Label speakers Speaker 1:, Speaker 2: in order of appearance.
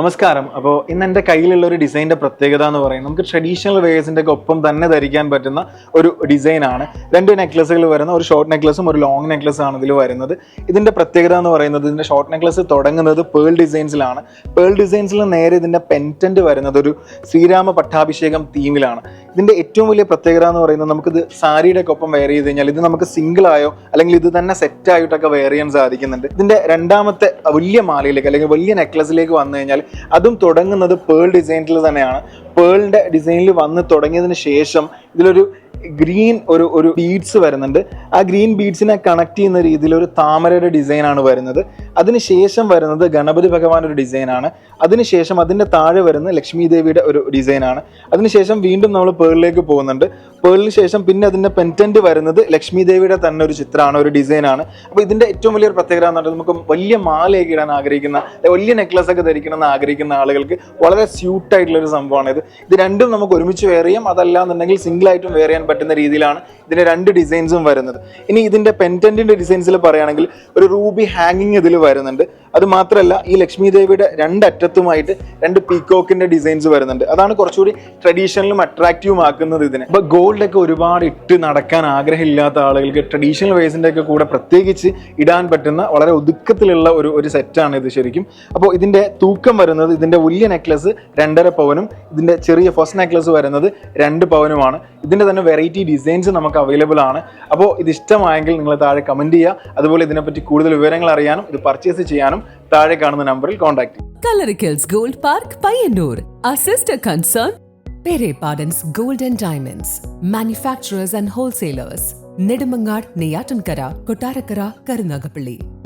Speaker 1: നമസ്കാരം. അപ്പോൾ ഇന്ന് എന്റെ കയ്യിലുള്ള ഒരു ഡിസൈന്റെ പ്രത്യേകത എന്ന് പറയുന്നത് നമുക്ക് ട്രഡീഷണൽ വേഴ്സിന്റെ ഒക്കെ ഒപ്പം തന്നെ ധരിക്കാൻ പറ്റുന്ന ഒരു ഡിസൈൻ ആണ്. രണ്ട് നെക്ലസുകൾ വരുന്ന ഒരു ഷോർട്ട് നെക്ലസും ഒരു ലോങ് നെക്ലസ് ആണ് ഇതിൽ വരുന്നത്. ഇതിന്റെ പ്രത്യേകത എന്ന് പറയുന്നത് ഇതിന്റെ ഷോർട്ട് നെക്ലസ് തുടങ്ങുന്നത് പേൾ ഡിസൈൻസിലാണ് പേൾ ഡിസൈൻസിൽ നേരെ ഇതിന്റെ പെന്റന്റ് വരുന്നത് ഒരു ശ്രീരാമ പട്ടാഭിഷേകം തീമിലാണ് ഇതിന്റെ ഏറ്റവും വലിയ പ്രത്യേകത എന്ന് പറയുന്നത് നമുക്കിത് സാരിയുടെ ഒക്കെ ഒപ്പം വെയർ ചെയ്ത് കഴിഞ്ഞാൽ ഇത് നമുക്ക് സിംഗിളായോ അല്ലെങ്കിൽ ഇത് തന്നെ സെറ്റായിട്ടൊക്കെ വെയർ ചെയ്യാൻ സാധിക്കുന്നുണ്ട്. ഇതിന്റെ രണ്ടാമത്തെ വലിയ മാലയിലേക്ക് അല്ലെങ്കിൽ വലിയ നെക്ലസിലേക്ക് വന്നു കഴിഞ്ഞാൽ അതും തുടങ്ങുന്നത് പേൾ ഡിസൈനിൽ തന്നെയാണ്. പേളിന്റെ ഡിസൈനിൽ വന്ന് തുടങ്ങിയതിന് ശേഷം ഇതിലൊരു ഗ്രീൻ ഒരു ഒരു ബീഡ്സ് വരുന്നുണ്ട്. ആ ഗ്രീൻ ബീഡ്സിനെ കണക്ട് ചെയ്യുന്ന രീതിയിൽ ഒരു താമരയുടെ ഡിസൈനാണ് വരുന്നത്. അതിനുശേഷം വരുന്നത് ഗണപതി ഭഗവാൻ ഒരു ഡിസൈനാണ് അതിനുശേഷം അതിന്റെ താഴെ വരുന്ന ലക്ഷ്മി ദേവിയുടെ ഒരു ഡിസൈനാണ് അതിനുശേഷം വീണ്ടും നമ്മൾ പേളിലേക്ക് പോകുന്നുണ്ട്. പേളിന് ശേഷം പിന്നെ അതിന്റെ പെന്റന്റ് വരുന്നത് ലക്ഷ്മി ദേവിയുടെ തന്നെ ഒരു ചിത്രമാണ് ഒരു ഡിസൈനാണ് അപ്പോൾ ഇതിന്റെ ഏറ്റവും വലിയൊരു പ്രത്യേകത എന്ന് പറഞ്ഞാൽ നമുക്ക് വലിയ മാലയൊക്കെ ഇടാൻ ആഗ്രഹിക്കുന്ന വലിയ നെക്ലസ് ഒക്കെ ധരിക്കണം എന്ന് ആഗ്രഹിക്കുന്ന ആളുകൾക്ക് വളരെ സ്യൂട്ട് ആയിട്ടുള്ള ഒരു സംഭവമാണ് ഇത്. ഇത് രണ്ടും നമുക്ക് ഒരുമിച്ച് ചെയ്യാം. അതല്ല എന്നുണ്ടെങ്കിൽ സിംഗിൾ ആയിട്ടും ചെയ്യാൻ പറ്റുന്ന രീതിയിലാണ് ഇതിന്റെ രണ്ട് ഡിസൈൻസും വരുന്നത്. ഇനി ഇതിന്റെ പെന്റന്റിന്റെ ഡിസൈൻസിൽ പറയുകയാണെങ്കിൽ ഒരു റൂബി ഹാങ്ങിങ് ഇതിൽ വരുന്നുണ്ട്. അത് മാത്രമല്ല ഈ ലക്ഷ്മി ദേവിയുടെ രണ്ടറ്റത്തുമായിട്ട് രണ്ട് പീക്കോക്കിന്റെ ഡിസൈൻസ് വരുന്നുണ്ട്. അതാണ് കുറച്ചുകൂടി ട്രഡീഷണലും അട്രാക്റ്റീവും ആക്കുന്നത് ഇതിനെ. ഇപ്പൊ ഗോൾഡ് ഒക്കെ ഒരുപാട് ഇട്ട് നടക്കാൻ ആഗ്രഹമില്ലാത്ത ആളുകൾക്ക് ട്രഡീഷണൽ വേസിന്റെ ഒക്കെ കൂടെ പ്രത്യേകിച്ച് ഇടാൻ പറ്റുന്ന വളരെ ഒതുക്കത്തിലുള്ള ഒരു ഒരു സെറ്റാണ് ഇത് ശരിക്കും. അപ്പോൾ ഇതിന്റെ തൂക്കം വരുന്നത് ഇതിന്റെ വലിയ നെക്ലസ് രണ്ടര പവനും ഇതിന്റെ ചെറിയ ഫസ്റ്റ് നെക്ലസ് വരുന്നത് രണ്ട് പവനുമാണ്. ഇതിന്റെ തന്നെ വെറൈറ്റി ഡിസൈൻസ് നമുക്ക് അവൈലബിൾ ആണ്. അപ്പോൾ ഇത് ഇഷ്ടമായെങ്കിൽ നിങ്ങൾ താഴെ കമന്റ് ചെയ്യുക. അതുപോലെ ഇതിനെപ്പറ്റി കൂടുതൽ വിവരങ്ങൾ അറിയാനും ഇത് പർച്ചേസ് ചെയ്യാനും താഴെ കാണുന്ന നമ്പറിൽ contact
Speaker 2: Park, Payyanur. Our sister concern, Pere Pardon's Gold and Diamonds. Manufacturers and wholesalers. Nedumangad, Neyatankara, Kotarakara, Karunagapalli.